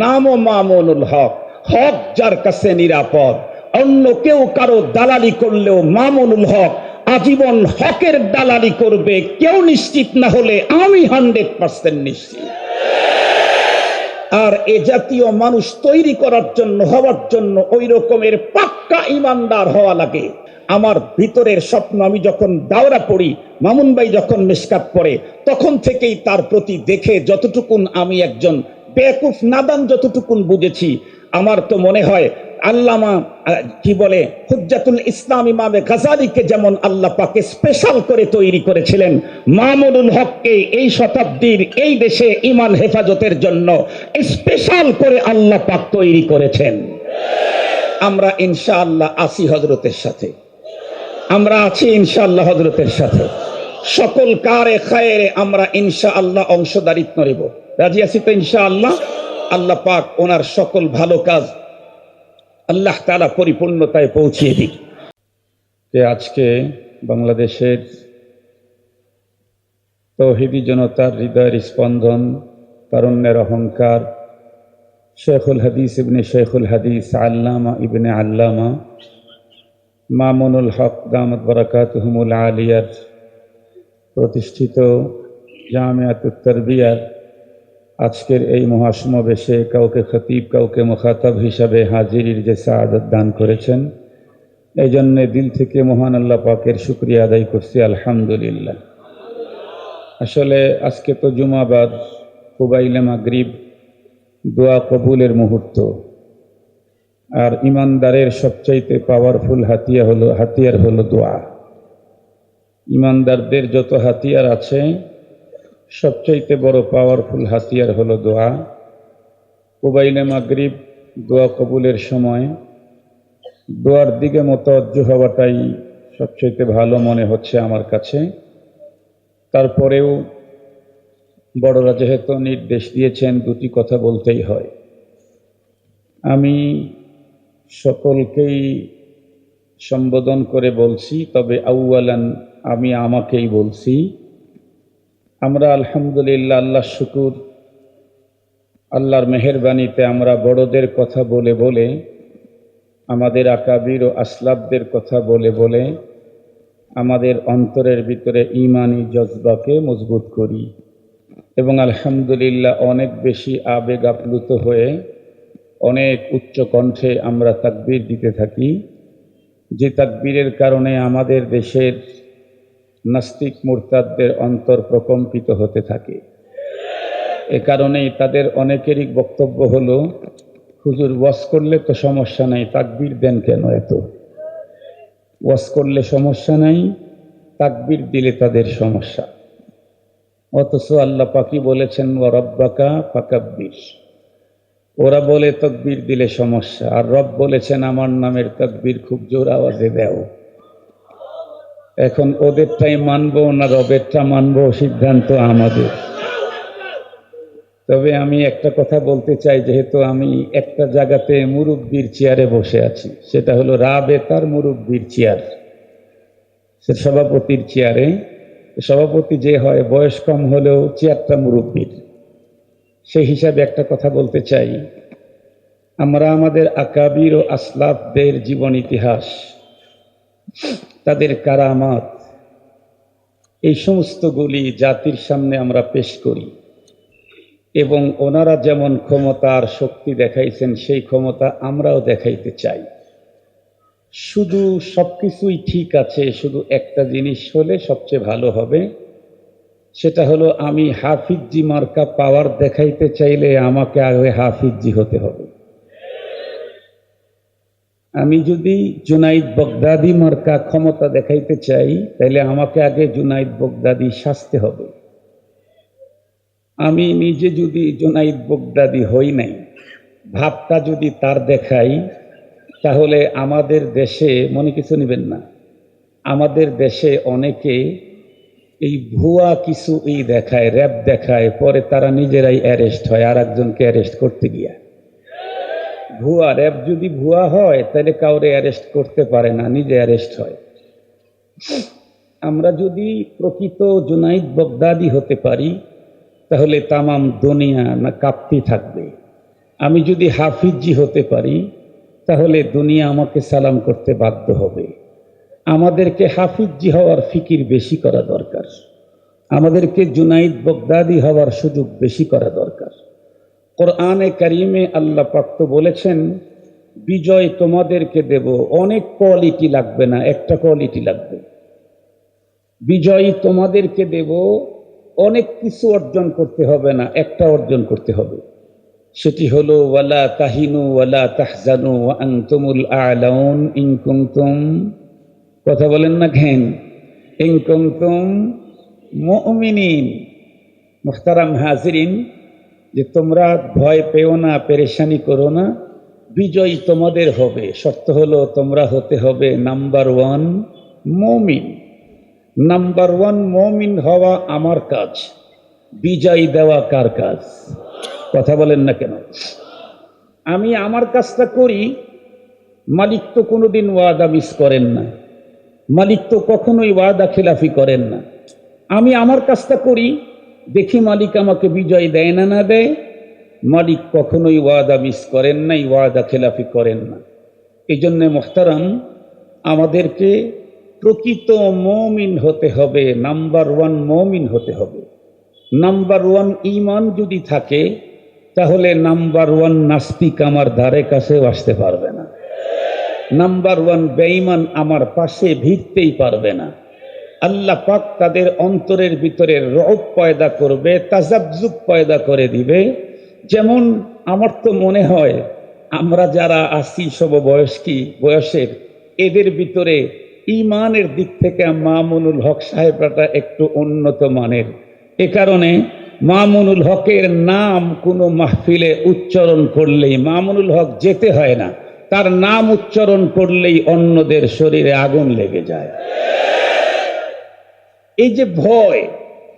নামও মামুনুল হক। হক যার কাছে নিরাপদ। অন্য কেউ কারও দালালি করলেও মামুনুল হক আজীবন হকের দালালি করবে। কেউ নিশ্চিত না হলে আমি হান্ড্রেড পার্সেন্ট নিশ্চিত। আর এ জাতীয় মানুষ তৈরি করার জন্য, হওয়ার জন্য ওই রকমের পাক্কা ইমানদার হওয়া লাগে। আমার ভিতরের স্বপ্ন, আমি যখন দাওরা পড়ি, মামুন ভাই যখন মিসকাত পড়ে, তখন থেকেই তার প্রতি দেখে যতটুকুন আমি একজন বেকুফ নাদান যতটুকুন বুঝেছি, আমার তো মনে হয় আল্লামা কি বলে, হুজ্জাতুল ইসলাম ইমামে গাজালিকে যেমন আল্লাহ পাকে স্পেশাল করে তৈরি করেছিলেন, মামুনুল হককে এই শতাব্দীর এই দেশে ইমান হেফাজতের জন্য স্পেশাল করে আল্লাহ পাক তৈরি করেছেন। আমরা ইনশাআল্লাহ আসি হজরতের সাথে। আমরা আছি ইনশাআল্লাহ হজরতের সাথে। সকল কারে খায়েরে আমরা ইনশাআল্লাহ অংশদারিত্ব নেব। রাজি আছি তো ইনশাআল্লাহ? আল্লাহ আল্লাহ পাক ওনার সকল ভালো কাজ আল্লাহ তালা পরিপূর্ণতায় পৌঁছিয়ে দিক। যে আজকে বাংলাদেশের তৌহিদি জনতার হৃদয়ের স্পন্দন, তারুণ্যের অহংকার, শেখুল হাদিস ইবনে শেখুল হাদিস আল্লামা ইবনে আল্লামা, মামুনুল হক দামত বরাকাতহুমুল আলিয়ার প্রতিষ্ঠিত জামিয়াতুত তরবিয়ার আজকের এই মহাসমাবেশে কাউকে খতিব, কাউকে মুখাতাব হিসাবে হাজিরির যে সাদত দান করেছেন এই জন্যে দিল থেকে মহান আল্লাহ পাকের শুক্রিয়া আদায় করছি, আলহামদুলিল্লাহ। আসলে আজকে তো জুমাবাদ কুবাইলে মাগরিব দোয়া কবুলের মুহূর্ত। আর ইমানদারের সবচাইতে পাওয়ারফুল হাতিয়ার হলো হাতিয়ার হলো দোয়া। ইমানদারদের যত হাতিয়ার আছে সবচাইতে বড় পাওয়ারফুল হাতিয়ার হলো দোয়া। কুবাইলে মাগরিব দোয়া কবুলের সময় দোয়ার দিকে মতজ্জ হওয়াটাই সবচাইতে ভালো মনে হচ্ছে আমার কাছে। তারপরেও বড়রা যেহেতু নির্দেশ দিয়েছেন, দুটি কথা বলতেই হয়। আমি সকলকেই সম্বোধন করে বলছি, তবে আউয়ালান আমি আমাকেই বলছি। আমরা আলহামদুলিল্লাহ আল্লাহ শুকুর, আল্লাহর মেহেরবানিতে আমরা বড়দের কথা বলে বলে, আমাদের আকাবির ও আসলাবদের কথা বলে বলে, আমাদের অন্তরের ভিতরে ইমানি জজবাকে মজবুত করি। এবং আলহামদুলিল্লাহ অনেক বেশি আবেগ আপ্লুত হয়ে অনেক উচ্চ কণ্ঠে আমরা তাকবির দিতে থাকি। যে তাকবীরের কারণে আমাদের দেশের নাস্তিক মুরতাদদের অন্তর প্রকম্পিত হতে থাকে। এ কারণেই তাদের অনেকেরই বক্তব্য হলো, হুজুর ওয়াশ করলে তো সমস্যা নাই, তাকবির দেন কেন এত? ওয়াশ করলে সমস্যা নাই, তাকবির দিলে তাদের সমস্যা। অথচ আল্লাহ পাকি বলেছেন ও ফাকাব্বির। ওরা বলে, তকবির দিলে সমস্যা। আর রব বলেছেন, আমার নামের তকবির খুব জোর আওয়াজে দেও। এখন ওদেরটাই মানবো না রবেরটা মানবো সিদ্ধান্ত আমাদের। তবে আমি একটা কথা বলতে চাই, যেহেতু আমি একটা জায়গাতে মুরব্বীর চেয়ারে বসে আছি, সেটা হলো রাবে তার মুরব্বীর চেয়ার। সে সভাপতির চেয়ারে। সভাপতি যে হয়, বয়স কম হলেও চেয়ারটা মুরব্বীর। সেই হিসাবে একটা কথা বলতে চাই, আমরা আমাদের আকাবির ও আসলাফদের জীবন ইতিহাস। তাদের কারামাত। এই সমস্তগুলি জাতির সামনে আমরা পেশ করি। এবং ওনারা যেমন ক্ষমতা আর শক্তি দেখাইছেন, সেই ক্ষমতা আমরাও দেখাইতে চাই। শুধু সব কিছুই ঠিক আছে, শুধু একটা জিনিস হলে সবচেয়ে ভালো হবে, সেটা হলো আমি হাফিজি মার্কা পাওয়ার দেখাইতে চাইলে আমাকে আগে হাফিজি হতে হবে। আমি যদি জুনাইদ বগদাদি মার্কা ক্ষমতা দেখাইতে চাই তাহলে আমাকে আগে জুনাইদ বগদাদি সাজতে হবে। আমি নিজে যদি জুনাইদ বগদাদি হই নাই, ভাবটা যদি তার দেখাই, তাহলে আমাদের দেশে, মনে কিছু নেবেন না, আমাদের দেশে অনেকে এই ভুয়া কিছু ই দেখায়, র্যাব দেখায়, পরে তারা নিজেরাই অ্যারেস্ট হয় আর একজনকে অ্যারেস্ট করতে গিয়া। ভুয়া র্যাব যদি ভুয়া হয়, তাহলে কাউরে অ্যারেস্ট করতে পারে না, নিজে অ্যারেস্ট হয়। আমরা যদি প্রকৃত জুনাইদ বগদাদি হতে পারি, তাহলে তামাম দুনিয়া না কাঁপতি থাকবে। আমি যদি হাফিজি হতে পারি, তাহলে দুনিয়া আমাকে সালাম করতে বাধ্য হবে। আমাদেরকে হাফিজি হওয়ার ফিকির বেশি করা দরকার। আমাদেরকে জুনাইদ বগদাদি হওয়ার সুযোগ বেশি করা দরকার। কোরআনে কারিমে আল্লাহ পাক তো বলেছেন, বিজয় তোমাদেরকে দেব, অনেক কোয়ালিটি লাগবে না, একটা কোয়ালিটি লাগবে। বিজয় তোমাদেরকে দেব, অনেক কিছু অর্জন করতে হবে না, একটা অর্জন করতে হবে। সেটি হলো, ওয়ালা তাহিনু ওয়ালা তাহজানু ওয়া আনতুমুল আলাউন ইন কুনতুম। কথা বলেন না ঘেন ইন কুনতুম মুমিনিন, মুহতারাম হাজিরিন যে তোমরা ভয় পেও না, পেরেশানি করো না। বিজয় তোমাদের হবে। শর্ত হলো তোমরা হতে হবে নাম্বার ওয়ান মমিন। নাম্বার ওয়ান মমিন হওয়া আমার কাজ। বিজয় দেওয়া কার কাজ? কথা বলেন না কেন? আমি আমার কাজটা করি। মালিক তো কোনোদিন ওয়াদা মিস করেন না। মালিক তো কখনোই ওয়াদা খেলাফি করেন না। আমি আমার কাজটা করি। দেখি মালিক আমাকে বিজয় দেয় না না দেয়। মালিক কখনোই ওয়াদা মিস করেন নাই, ওয়াদা খেলাফি করেন না। এই জন্যে মোহতারাম, আমাদেরকে প্রকৃত মমিন হতে হবে, নাম্বার ওয়ান মমিন হতে হবে। নাম্বার ওয়ান ইমান যদি থাকে, তাহলে নাম্বার ওয়ান নাস্তিক আমার ধারে কাছেও আসতে পারবে না। নাম্বার ওয়ান বেঈমান আমার পাশে ভিড়তেই পারবে না। আল্লাহ পাক তাদের অন্তরের ভিতরে রব পয়দা করবে তাজাবজুব পয়দা করে দিবে। যেমন আমার তো মনে হয়, আমরা যারা আশি সব বয়স্কি বয়সের, এদের ভিতরে ইমানের দিক থেকে মামুনুল হক সাহেবরাটা একটু উন্নত মানের। এ কারণে মামুনুল হকের নাম কোনো মাহফিলে উচ্চারণ করলেই, মামুনুল হক যেতে হয় না, তার নাম উচ্চারণ করলেই অন্যদের শরীরে আগুন লেগে যায়। এই যে ভয়,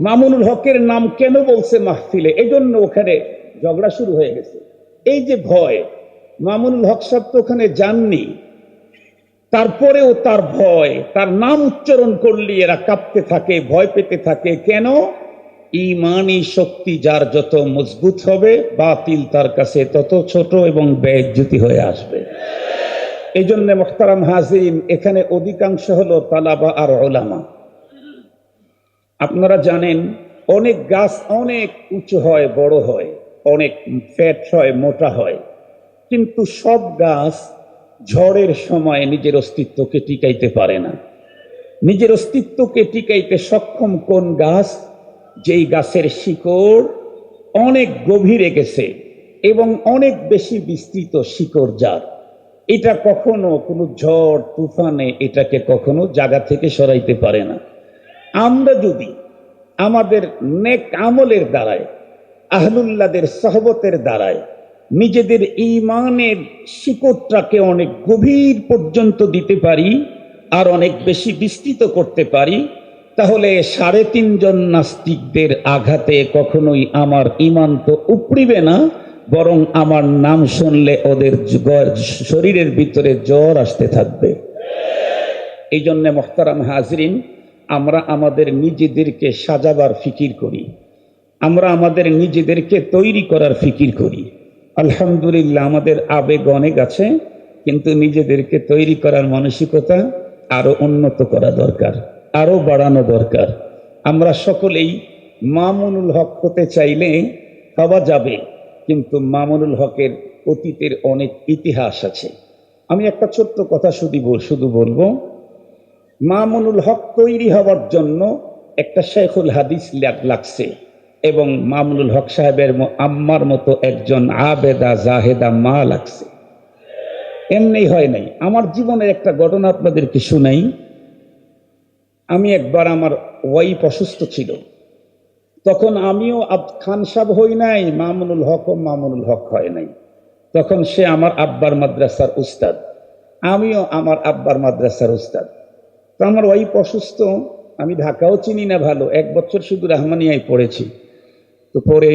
মামুনুল হকের নাম কেন বলছে মাহফিলে? এই জন্য ওখানে ঝগড়া শুরু হয়ে গেছে। এই যে ভয়, মামুনুল হক সাহেব তো ওখানে যাননি। তারপরেও তার ভয়, তার নাম উচ্চারণ করলে এরা কাঁপতে থাকে, ভয় পেতে থাকে। কেন? ইমানি শক্তি যার যত মজবুত হবে, বাতিল তার কাছে তত ছোট এবং ব্যয়জ্যুতি হয়ে আসবে। এই জন্য মোখতারাম হাজিম এখানে অধিকাংশ হলো তালাবা আর ওলামা। আপনারা জানেন, অনেক গাছ অনেক উঁচু হয়, বড় হয়, অনেক ফ্যাট হয়, মোটা হয়। কিন্তু সব গাছ ঝড়ের সময় নিজের অস্তিত্বকে টিকাইতে পারে না। নিজের অস্তিত্বকে টিকাইতে সক্ষম কোন গাছ? যেই গাছের শিকড় অনেক গভীরে গেছে এবং অনেক বেশি বিস্তৃত শিকড় যার। এটা কখনো কোনো ঝড়, তুফানে এটাকে কখনো জায়গা থেকে সরাইতে পারে না। আমরা যদি আমাদের নেক আমলের দ্বারায়, আহলুল্লাদের সহবতের দ্বারায়, নিজেদের ইমানের শিকড়টাকে অনেক গভীর পর্যন্ত দিতে পারি আর অনেক বেশি বিস্তৃত করতে পারি, তাহলে সাড়ে তিনজন নাস্তিকদের আঘাতে কখনোই আমার ইমান তো উপড়িবে না, বরং আমার নাম শুনলে ওদের শরীরের ভিতরে জ্বর আসতে থাকবে। এই জন্যে মোহতারাম হাজরিন আমরা আমাদের নিজেদেরকে সাজাবার ফিকির করি। আমরা আমাদের নিজেদেরকে তৈরি করার ফিকির করি। আলহামদুলিল্লাহ, আমাদের আবেগ অনেক আছে, কিন্তু নিজেদেরকে তৈরি করার মানসিকতা আরও উন্নত করা দরকার, আরও বাড়ানো দরকার। আমরা সকলেই মামুনুল হক হতে চাইলে হওয়া যাবে, কিন্তু মামুনুল হকের অতীতের অনেক ইতিহাস আছে। আমি একটা ছোট্ট কথা শুধু শুধু বলব মামুনুল হক তৈরি হওয়ার জন্য একটা শেখুল হাদিস লাগছে এবং মামুনুল হক সাহেবের আম্মার মতো একজন আবেদা জাহেদা মা লাগছে। এমনি হয় নাই। আমার জীবনের একটা ঘটনা আপনাদেরকে শুনাই। আমি একবার আমার ওয়াইফ অসুস্থ ছিল। তখন আমিও খান সাহেব হই নাই, মামুনুল হক ও মামুনুল হক হয় নাই। তখন সে আমার আব্বার মাদ্রাসার উস্তাদ। আমিও আমার আব্বার মাদ্রাসার উস্তাদ। তো আমার ওয়াইফ অসুস্থ, আমি ঢাকাও চিনি না ভালো, এক বছর শুধু রহমানিয়ায় পড়েছি। তো পরে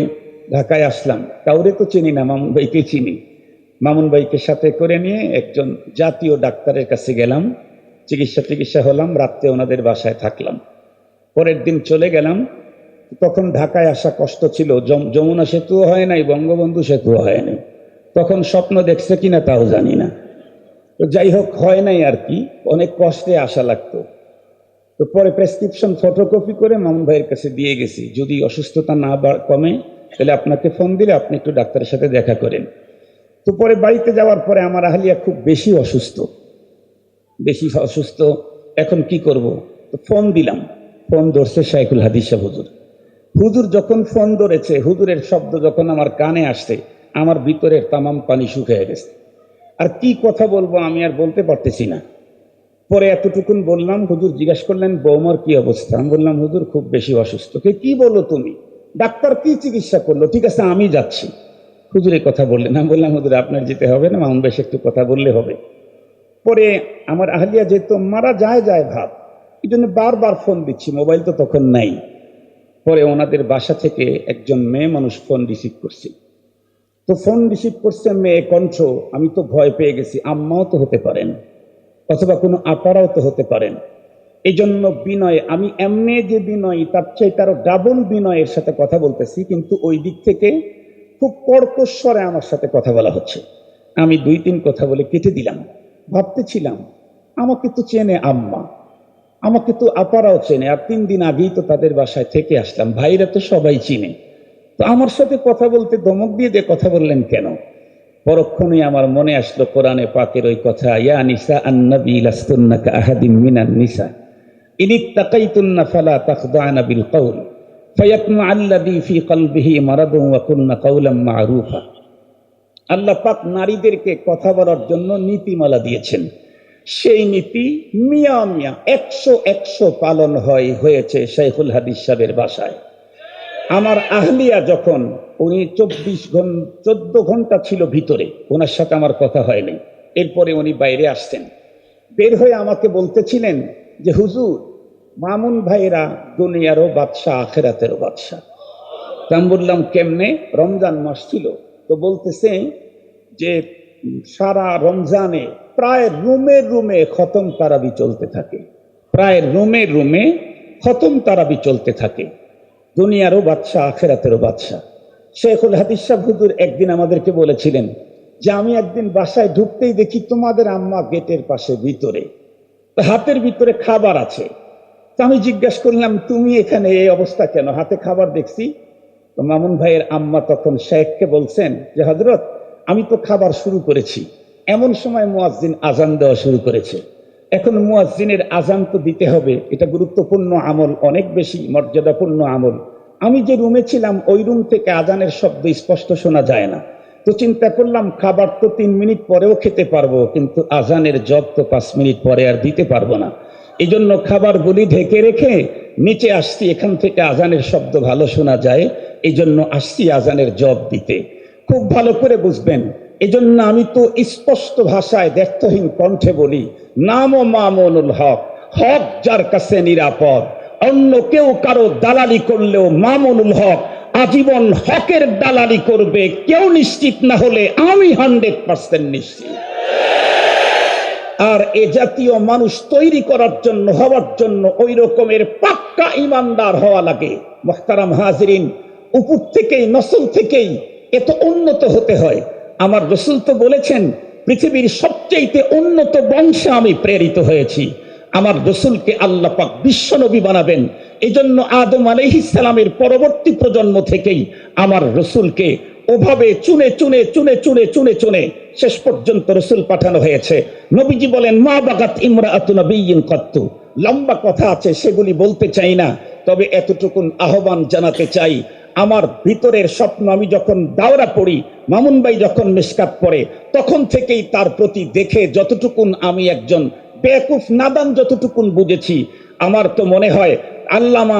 ঢাকায় আসলাম, কাউরে তো চিনি না, মামুন ভাইকে চিনি। মামুন ভাইকে সাথে করে নিয়ে একজন জাতীয় ডাক্তারের কাছে গেলাম, চিকিৎসা টিকিৎসা হলাম, রাত্রে ওনাদের বাসায় থাকলাম। পরের দিন চলে গেলাম, তখন ঢাকায় আসা কষ্ট ছিল যমুনা সেতুও হয় নাই, বঙ্গবন্ধু সেতুও হয় নাই। তখন স্বপ্ন দেখছে কিনা তাও জানি না। তো যাই হোক হয় নাই আর কি। অনেক কষ্টে আশা লাগতো। তো পরে প্রেসক্রিপশন ফটোকপি করে মামুন ভাইয়ের কাছে দিয়ে গেছি। যদি অসুস্থতা না কমে, তাহলে আপনাকে ফোন দিলে আপনি একটু ডাক্তারের সাথে দেখা করেন। তো পরে বাড়িতে যাওয়ার পরে আমার আহলিয়া খুব বেশি অসুস্থ। বেশি অসুস্থ। এখন কি করব? তো ফোন দিলাম। ফোন ধরছে শাইকুল হাদিসা হুজুর। হুজুর যখন ফোন ধরেছে, হুজুরের শব্দ যখন আমার কানে আসছে, আমার ভিতরের তামাম পানি শুকিয়ে গেছে। আর কি কথা বলব আমি আর বলতে পারতেছি না। পরে এতটুকুন বললাম, হুজুর জিজ্ঞেস করলেন, বৌমার কি অবস্থা? আমি বললাম, হুজুর, খুব বেশি অসুস্থ। কে, কি বলো তুমি? ডাক্তার কি চিকিৎসা করল? ঠিক আছে, আমি যাচ্ছি। হুজুরের কথা বললেন। আমি বললাম, হুজুর, আপনার যেতে হবে না, মামুন বেশ একটু কথা বললে হবে। পরে আমার আহলিয়া যেহেতু মারা যায় যায় ভাব এই জন্য বারবার ফোন দিচ্ছি, মোবাইল তো তখন নাই। পরে ওনাদের বাসা থেকে একজন মেয়ে মানুষ ফোন রিসিভ করছে। তো ফোন রিসিভ করছে মেয়ে কণ্ঠ, আমি তো ভয় পেয়ে গেছি, আম্মাও তো হতে পারেন, অথবা কোনো আপারাও তো হতে পারেন। এই জন্য বিনয়, আমি এমনি যে বিনয়, তার চাইতে আরও ডাবল বিনয়ের সাথে কথা বলতেছি, কিন্তু ওই দিক থেকে খুব কর্কশ্বরে আমার সাথে কথা বলা হচ্ছে। আমি দুই তিন কথা বলে কেটে দিলাম। ভাবতেছিলাম, আমাকে তো চেনে আম্মা, আমাকে তো আপারাও চেনে, আর তিন দিন আগেই তো তাদের বাসায় থেকে আসলাম। ভাইরা তো সবাই চিনে। তো আমার সাথে কথা বলতে ধমক দিয়ে দিয়ে কথা বললেন কেন? পরক্ষণে আমার মনে আসলো কোরআনে পাকের ওই কথা, ইয়া নিসা আন্নবী আল্লাহ পাক নারীদেরকে কথা বলার জন্য নীতিমালা দিয়েছেন। সেই নীতি মিয়া মিয়া একশো একশো পালন হয়, হয়েছে শেখুল হাদিস বাসায়। আমার আহলিয়া যখন উনি চব্বিশ ঘণ্টা চোদ্দ ঘণ্টা ছিল ভিতরে, ওনার সাথে আমার কথা হয়নি। এরপরে উনি বাইরে আসতেন বের হয়ে আমাকে বলতেছিলেন যে, হুজুর, মামুন ভাইরা দুনিয়ারও বাদশাহ, আখেরাতেরও বাদশাহ। তা বললাম, কেমনে? রমজান মাস ছিল। তো বলতেছে যে, সারা রমজানে প্রায় রুমে রুমে খতম তারাবি চলতে থাকে। প্রায় রুমে রুমে খতম তারাবি চলতে থাকে। দুনিয়ারও বাদশাহ, আখেরাতেরও বাদশাহ। শেখুল হাদিস সাহেব হুজুর একদিন আমাদেরকে বলেছিলেন যে, আমি একদিন বাসায় ঢুকতেই দেখি তোমাদের আম্মা গেটের পাশে ভিতরে, হাতের ভিতরে খাবার আছে। তা আমি জিজ্ঞাসা করলাম, তুমি এখানে এই অবস্থা কেন? হাতে খাবার দেখছি? তো মামুন ভাইয়ের আম্মা তখন শেখকে বলছেন যে হজরত আমি তো খাবার শুরু করেছি। এমন সময় মুয়াজ্জিন আজান দেওয়া শুরু করেছে। এখন মুয়াজ্জিনের আজান তো দিতে হবে। এটা গুরুত্বপূর্ণ আমল, অনেক বেশি মর্যাদাপূর্ণ আমল। আমি যে রুমে ছিলাম, ওই রুম থেকে আজানের শব্দ স্পষ্ট শোনা যায় না। তো চিন্তা করলাম, খাবার তো তিন মিনিট পরেও খেতে পারব, কিন্তু আজানের জব তো পাঁচ মিনিট পরে আর দিতে পারব না। এই জন্য খাবারগুলি ঢেকে রেখে নিচে আসছি, এখান থেকে আজানের শব্দ ভালো শোনা যায়। এই জন্য আসছি আজানের জব দিতে। খুব ভালো করে বুঝবেন এজন্য আমি তো স্পষ্ট ভাষায় দ্ব্যর্থহীন কণ্ঠে বলি, নাম ও মামুনুল হক হক যার কাছে নিরাপদ। অন্য কেউ কারও দালালি করলেও মামুনুল হক আজীবন হকের দালালি করবে, কেউ নিশ্চিত না হলে আমি হান্ড্রেড পার্সেন্ট নিশ্চিত। আর এ জাতীয় মানুষ তৈরি করার জন্য, হওয়ার জন্য ওই রকমের পাক্কা ইমানদার হওয়া লাগে। মোহতারাম হাজরিন, উপর থেকেই, নসল থেকেই এত উন্নত হতে হয়। আমার রসুল তো বলেছেন, পৃথিবীর সবচেয়ে উন্নত বংশে আমি প্রেরিত হয়েছি। আমার রসুলকে আল্লাহ পাক বিশ্বনবী বানাবেন। এই জন্য আদম আলহিসালামের পরবর্তী প্রজন্ম থেকেই আমার রসুলকে ওভাবে চুনে চুনে চুনে চুনে চুনে চুনে শেষ পর্যন্ত রসুল পাঠানো হয়েছে। নবীজি বলেন, মা বাগাত ইমরা আতুনবীন কত্তু। লম্বা কথা আছে, সেগুলি বলতে চাই না, তবে এতটুকুন আহ্বান জানাতে চাই। আমার ভিতরের স্বপ্ন আমি যখন দাওরা পড়ি, মামুন ভাই যখন মিসকাত পড়ে, তখন থেকেই তার প্রতি দেখে যতটুকুন আমি একজন বেকুফ নাদান যতটুকুন বুঝেছি, আমার তো মনে হয় আল্লামা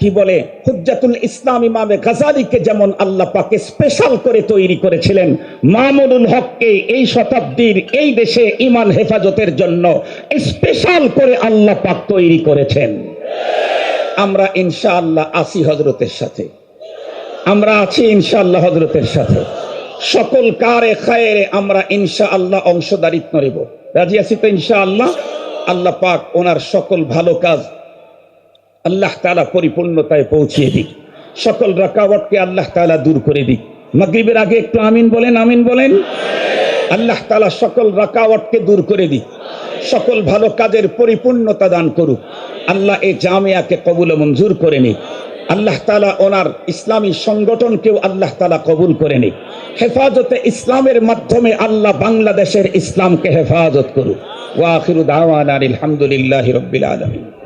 কি বলে, হুজ্জাতুল ইসলাম ইমামে গাজালিকে যেমন আল্লাহ পাকে স্পেশাল করে তৈরি করেছিলেন, মামুনুল হককে এই শতাব্দীর এই দেশে ইমান হেফাজতের জন্য স্পেশাল করে আল্লাহ পাক তৈরি করেছেন। আমরা ইনশাআল্লাহ আসি হজরতের সাথে। আমরা আছি ইনশাআল্লাহ হজরতের সাথে। সকল কারে খায়েরে আমরা ইনশাআল্লাহ অংশদারিত্ব নেব। রাজি আছি তো ইনশাআল্লাহ? আল্লাহ আল্লাহ পাক ওনার সকল ভালো কাজ আল্লাহ তালা পরিপূর্ণতায় পৌঁছিয়ে দিক। সকল রাকাওয়াতকে আল্লাহ তালা দূর করে দিক। মাগরিবের আগে একটু আমিন বলেন আমিন বলেন? আল্লাহ তালা সকল রাকাওয়াতকে দূর করে দিক। সকল ভালো কাজের পরিপূর্ণতা দান করুক। আল্লাহ এই জামিয়াকে কবুল মঞ্জুর করে নিক। আল্লাহ তালা ওনার ইসলামী সংগঠনকেও আল্লাহ তালা কবুল করেনি হেফাজতে ইসলামের মাধ্যমে আল্লাহ বাংলাদেশের ইসলামকে হেফাজত করুক। ওয়াখিরু আলহামদুলিল্লাহ রব্বিল আলামিন।